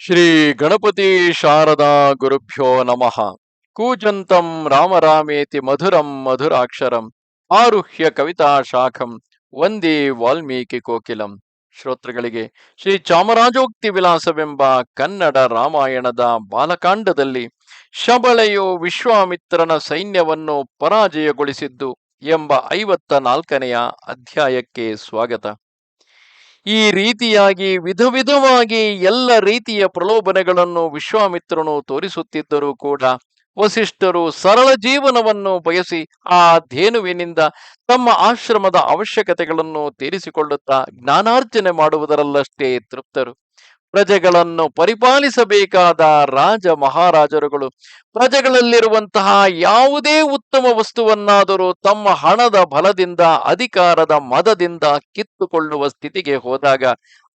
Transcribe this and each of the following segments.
ಶ್ರೀ ಗಣಪತಿ ಶಾರದಾ ಗುರುಭ್ಯೋ ನಮಃ. ಕೂಜಂತಂ ರಾಮರಾಮೇತಿ ಮಧುರಂ ಮಧುರಾಕ್ಷರಂ ಆರುಹ್ಯ ಕವಿತಾ ಶಾಖಂ ವಂದೇ ವಾಲ್ಮೀಕಿ ಕೋಕಿಲಂ. ಶ್ರೋತೃಗಳಿಗೆ ಶ್ರೀ ಚಾಮರಾಜೋಕ್ತಿ ವಿಲಾಸವೆಂಬ ಕನ್ನಡ ರಾಮಾಯಣದ ಬಾಲಕಾಂಡದಲ್ಲಿ ಶಬಳೆಯು ವಿಶ್ವಾಮಿತ್ರನ ಸೈನ್ಯವನ್ನು ಪರಾಜಯಗೊಳಿಸಿದ್ದು ಎಂಬ ಐವತ್ತ ನಾಲ್ಕನೆಯ ಅಧ್ಯಾಯಕ್ಕೆ ಸ್ವಾಗತ. ಈ ರೀತಿಯಾಗಿ ವಿಧ ವಿಧವಾಗಿ ಎಲ್ಲ ರೀತಿಯ ಪ್ರಲೋಭನೆಗಳನ್ನು ವಿಶ್ವಾಮಿತ್ರನು ತೋರಿಸುತ್ತಿದ್ದರೂ ಕೂಡ ವಸಿಷ್ಠರು ಸರಳ ಜೀವನವನ್ನು ಬಯಸಿ ಆ ಧೇನುವಿನಿಂದ ತಮ್ಮ ಆಶ್ರಮದ ಅವಶ್ಯಕತೆಗಳನ್ನು ತೀರಿಸಿಕೊಳ್ಳುತ್ತಾ ಜ್ಞಾನಾರ್ಜನೆ ಮಾಡುವುದರಲ್ಲಷ್ಟೇ ತೃಪ್ತರು. ಪ್ರಜೆಗಳನ್ನು ಪರಿಪಾಲಿಸಬೇಕಾದ ರಾಜ ಮಹಾರಾಜರುಗಳು, ಪ್ರಜೆಗಳಲ್ಲಿರುವಂತಹ ಯಾವುದೇ ಉತ್ತಮ ವಸ್ತುವನ್ನಾದರೂ ತಮ್ಮ ಹಣದ ಬಲದಿಂದ, ಅಧಿಕಾರದ ಮದದಿಂದ ಕಿತ್ತುಕೊಳ್ಳುವ ಸ್ಥಿತಿಗೆ ಹೋದಾಗ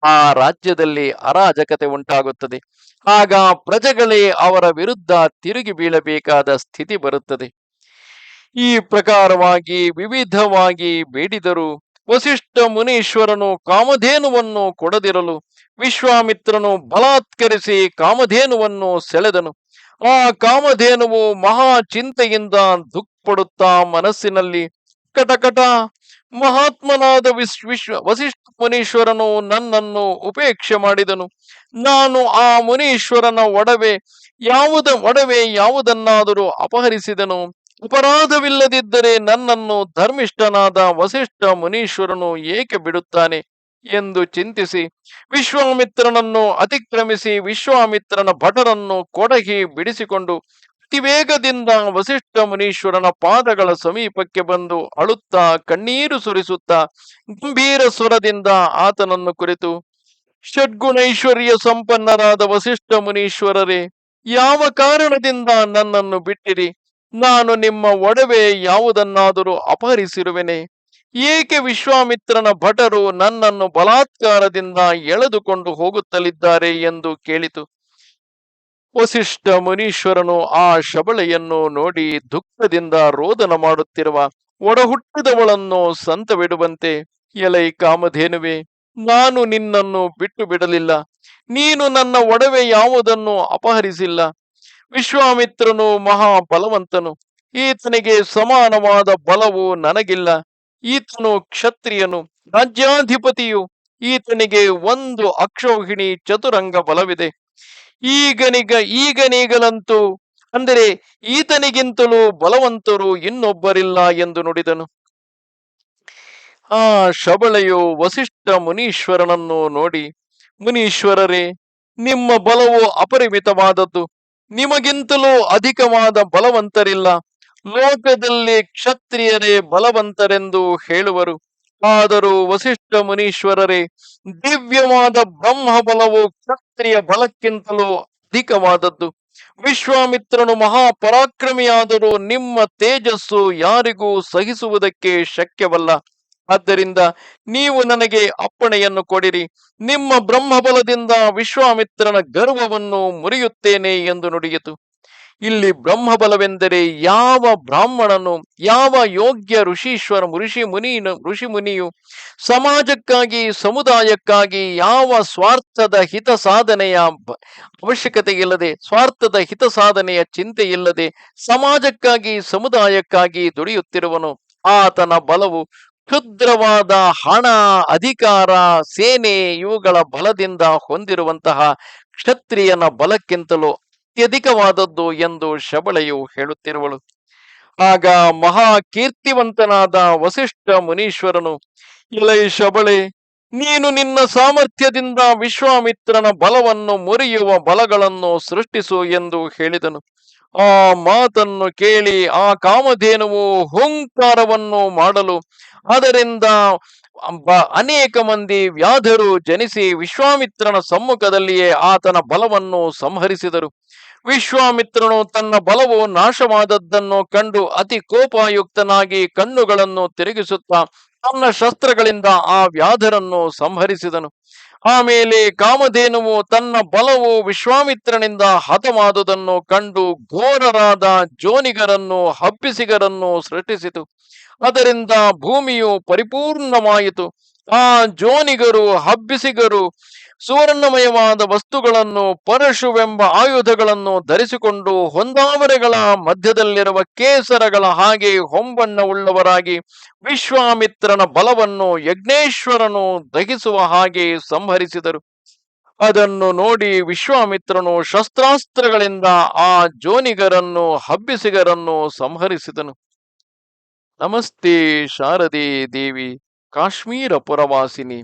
ಆ ರಾಜ್ಯದಲ್ಲಿ ಅರಾಜಕತೆ ಉಂಟಾಗುತ್ತದೆ. ಆಗ ಪ್ರಜೆಗಳೇ ಅವರ ವಿರುದ್ಧ ತಿರುಗಿ ಬೀಳಬೇಕಾದ ಸ್ಥಿತಿ ಬರುತ್ತದೆ. ಈ ಪ್ರಕಾರವಾಗಿ ವಿವಿಧವಾಗಿ ಬೇಡಿದರು ವಸಿಷ್ಠ ಮುನೀಶ್ವರನು ಕಾಮಧೇನುವನ್ನು ಕೊಡದಿರಲು, ವಿಶ್ವಾಮಿತ್ರನು ಬಲಾತ್ಕರಿಸಿ ಕಾಮಧೇನುವನ್ನು ಸೆಳೆದನು. ಆ ಕಾಮಧೇನುವು ಮಹಾ ಚಿಂತೆಯಿಂದ ದುಃಖಪಡುತ್ತಾ ಮನಸ್ಸಿನಲ್ಲಿ ಕಟಕಟ. ಮಹಾತ್ಮನಾದ ವಿಶ್, ವಿಶ್ವ, ವಸಿಷ್ಠ ಮುನೀಶ್ವರನು ನನ್ನನ್ನು ಉಪೇಕ್ಷೆ ಮಾಡಿದನು. ನಾನು ಆ ಮುನೀಶ್ವರನ ಒಡವೆ, ಯಾವುದ, ಒಡವೆ ಯಾವುದನ್ನಾದರೂ ಅಪಹರಿಸಿದನು. ಅಪರಾಧವಿಲ್ಲದಿದ್ದರೆ ನನ್ನನ್ನು ಧರ್ಮಿಷ್ಠನಾದ ವಸಿಷ್ಠ ಮುನೀಶ್ವರನು ಏಕೆ ಬಿಡುತ್ತಾನೆ ಎಂದು ಚಿಂತಿಸಿ ವಿಶ್ವಾಮಿತ್ರನನ್ನು ಅತಿಕ್ರಮಿಸಿ ವಿಶ್ವಾಮಿತ್ರನ ಭಟರನ್ನು ಕೊಡಗಿ ಬಿಡಿಸಿಕೊಂಡು ಅತಿವೇಗದಿಂದ ವಸಿಷ್ಠ ಮುನೀಶ್ವರನ ಪಾದಗಳ ಸಮೀಪಕ್ಕೆ ಬಂದು ಅಳುತ್ತಾ ಕಣ್ಣೀರು ಸುರಿಸುತ್ತಾ ಗಂಭೀರ ಸ್ವರದಿಂದ ಆತನನ್ನು ಕುರಿತು, ಷಡ್ಗುಣೈಶ್ವರ್ಯ ಸಂಪನ್ನರಾದ ವಸಿಷ್ಠ ಮುನೀಶ್ವರರೇ, ಯಾವ ಕಾರಣದಿಂದ ನನ್ನನ್ನು ಬಿಟ್ಟಿರಿ? ನಾನು ನಿಮ್ಮ ಒಡವೆ ಯಾವುದನ್ನಾದರೂ ಅಪಹರಿಸಿರುವೆನೆ. ಏಕೆ ವಿಶ್ವಾಮಿತ್ರನ ಭಟರು ನನ್ನನ್ನು ಬಲಾತ್ಕಾರದಿಂದ ಎಳೆದುಕೊಂಡು ಹೋಗುತ್ತಲಿದ್ದಾರೆ ಎಂದು ಕೇಳಿತು. ವಸಿಷ್ಠ ಮುನೀಶ್ವರನು ಆ ಶಬಳೆಯನ್ನು ನೋಡಿ ದುಃಖದಿಂದ ರೋದನ ಮಾಡುತ್ತಿರುವ ಒಡಹುಟ್ಟಿದವಳನ್ನು ಸಂತವಿಡುವಂತೆ, ಎಲೈ ಕಾಮಧೇನುವೆ, ನಾನು ನಿನ್ನನ್ನು ಬಿಟ್ಟು ಬಿಡಲಿಲ್ಲ. ನೀನು ನನ್ನ ಒಡವೆ ಯಾವುದನ್ನು ಅಪಹರಿಸಿಲ್ಲ. ವಿಶ್ವಾಮಿತ್ರನು ಮಹಾ ಬಲವಂತನು ಈತನಿಗೆ ಸಮಾನವಾದ ಬಲವು ನನಗಿಲ್ಲ. ಈತನು ಕ್ಷತ್ರಿಯನು, ರಾಜ್ಯಾಧಿಪತಿಯು. ಈತನಿಗೆ ಒಂದು ಅಕ್ಷೋಹಿಣಿ ಚತುರಂಗ ಬಲವಿದೆ. ಈಗನಿಗ, ಈಗನೀಗಲಂತೂ, ಅಂದರೆ ಈತನಿಗಿಂತಲೂ ಬಲವಂತರು ಇನ್ನೊಬ್ಬರಿಲ್ಲ ಎಂದು ನುಡಿದನು. ಆ ಶಬಳೆಯು ವಸಿಷ್ಠ ಮುನೀಶ್ವರನನ್ನು ನೋಡಿ, ಮುನೀಶ್ವರರೇ, ನಿಮ್ಮ ಬಲವು ಅಪರಿಮಿತವಾದದ್ದು. ನಿಮಗಿಂತಲೂ ಅಧಿಕವಾದ ಬಲವಂತರಿಲ್ಲ. ಲೋಕದಲ್ಲಿ ಕ್ಷತ್ರಿಯರೇ ಬಲವಂತರೆಂದು ಹೇಳುವರು. ಆದರೂ ವಸಿಷ್ಠ ಮುನೀಶ್ವರರೇ, ದಿವ್ಯವಾದ ಬ್ರಹ್ಮ ಬಲವು ಕ್ಷತ್ರಿಯ ಬಲಕ್ಕಿಂತಲೂ ಅಧಿಕವಾದದ್ದು. ವಿಶ್ವಾಮಿತ್ರನು ಮಹಾಪರಾಕ್ರಮಿಯಾದರೂ ನಿಮ್ಮ ತೇಜಸ್ಸು ಯಾರಿಗೂ ಸಹಿಸುವುದಕ್ಕೆ ಶಕ್ಯವಲ್ಲ. ಆದ್ದರಿಂದ ನೀವು ನನಗೆ ಅಪ್ಪಣೆಯನ್ನು ಕೊಡಿರಿ. ನಿಮ್ಮ ಬ್ರಹ್ಮಬಲದಿಂದ ವಿಶ್ವಾಮಿತ್ರನ ಗರ್ವವನ್ನು ಮುರಿಯುತ್ತೇನೆ ಎಂದು ನುಡಿಯಿತು. ಇಲ್ಲಿ ಬ್ರಹ್ಮಬಲವೆಂದರೆ ಯಾವ ಬ್ರಾಹ್ಮಣನು, ಯಾವ ಯೋಗ್ಯ ಋಷೀಶ್ವರ ಋಷಿ ಮುನಿ ಋಷಿ ಮುನಿಯು ಸಮಾಜಕ್ಕಾಗಿ, ಸಮುದಾಯಕ್ಕಾಗಿ ಯಾವ ಸ್ವಾರ್ಥದ ಹಿತ ಸಾಧನೆಯ ಅವಶ್ಯಕತೆ ಇಲ್ಲದೆ ಸ್ವಾರ್ಥದ ಹಿತ ಸಾಧನೆಯ ಚಿಂತೆ ಇಲ್ಲದೆ ಸಮಾಜಕ್ಕಾಗಿ, ಸಮುದಾಯಕ್ಕಾಗಿ ದುಡಿಯುತ್ತಿರುವನು. ಆತನ ಬಲವು ಕ್ಷುದ್ರವಾದ ಹಣ, ಅಧಿಕಾರ, ಸೇನೆ ಇವುಗಳ ಬಲದಿಂದ ಹೊಂದಿರುವಂತಹ ಕ್ಷತ್ರಿಯನ ಬಲಕ್ಕಿಂತಲೂ ಅತ್ಯಧಿಕವಾದದ್ದು ಎಂದು ಶಬಳೆಯು ಹೇಳುತ್ತಿರುವಳು. ಆಗ ಮಹಾ ಕೀರ್ತಿವಂತನಾದ ವಸಿಷ್ಠ ಮುನೀಶ್ವರನು ಇಲೈ ಶಬಳೆ, ನೀನು ನಿನ್ನ ಸಾಮರ್ಥ್ಯದಿಂದ ವಿಶ್ವಾಮಿತ್ರನ ಬಲವನ್ನು ಮುರಿಯುವ ಬಲಗಳನ್ನು ಸೃಷ್ಟಿಸು ಎಂದು ಹೇಳಿದನು. ಆ ಮಾತನ್ನು ಕೇಳಿ ಆ ಕಾಮಧೇನುವು ಹುಂಕಾರವನ್ನು ಮಾಡಲು ಅದರಿಂದ ಅನೇಕ ಮಂದಿ ವ್ಯಾಧರು ಜನಿಸಿ ವಿಶ್ವಾಮಿತ್ರನ ಸಮ್ಮುಖದಲ್ಲಿಯೇ ಆತನ ಬಲವನ್ನು ಸಂಹರಿಸಿದರು. ವಿಶ್ವಾಮಿತ್ರನು ತನ್ನ ಬಲವು ನಾಶವಾದದ್ದನ್ನು ಕಂಡು ಅತಿ ಕೋಪಾಯುಕ್ತನಾಗಿ ಕಣ್ಣುಗಳನ್ನು ತಿರುಗಿಸುತ್ತಾ ತನ್ನ ಶಸ್ತ್ರಗಳಿಂದ ಆ ವ್ಯಾಧರನ್ನು ಸಂಹರಿಸಿದನು. ಆಮೇಲೆ ಕಾಮಧೇನುವು ತನ್ನ ಬಲವು ವಿಶ್ವಾಮಿತ್ರನಿಂದ ಹತವಾದುದನ್ನು ಕಂಡು ಘೋರರಾದ ಜೋನಿಗರನ್ನು ಹಬ್ಬಿಸಿಗರನ್ನು ಸೃಷ್ಟಿಸಿತು. ಅದರಿಂದ ಭೂಮಿಯು ಪರಿಪೂರ್ಣವಾಯಿತು. ಆ ಜೋನಿಗರು ಹಬ್ಬಿಸಿಗರು ಸುವರ್ಣಮಯವಾದ ವಸ್ತುಗಳನ್ನು ಪರಶುವೆಂಬ ಆಯುಧಗಳನ್ನು ಧರಿಸಿಕೊಂಡು ಹೊಂದಾವರೆಗಳ ಮಧ್ಯದಲ್ಲಿರುವ ಕೇಸರಗಳ ಹಾಗೆ ಹೊಂಬಣ್ಣವುಳ್ಳವರಾಗಿ ವಿಶ್ವಾಮಿತ್ರನ ಬಲವನ್ನು ಯಜ್ಞೇಶ್ವರನು ದಹಿಸುವ ಹಾಗೆ ಸಂಹರಿಸಿದರು. ಅದನ್ನು ನೋಡಿ ವಿಶ್ವಾಮಿತ್ರನು ಶಸ್ತ್ರಾಸ್ತ್ರಗಳಿಂದ ಆ ಜೋನಿಗರನ್ನು, ಹಬ್ಬಿಸಿಗರನ್ನು ಸಂಹರಿಸಿದನು. ನಮಸ್ತೆ ಶಾರದೆ ದೇವಿ, ಕಾಶ್ಮೀರ ಪುರವಾಸಿನಿ.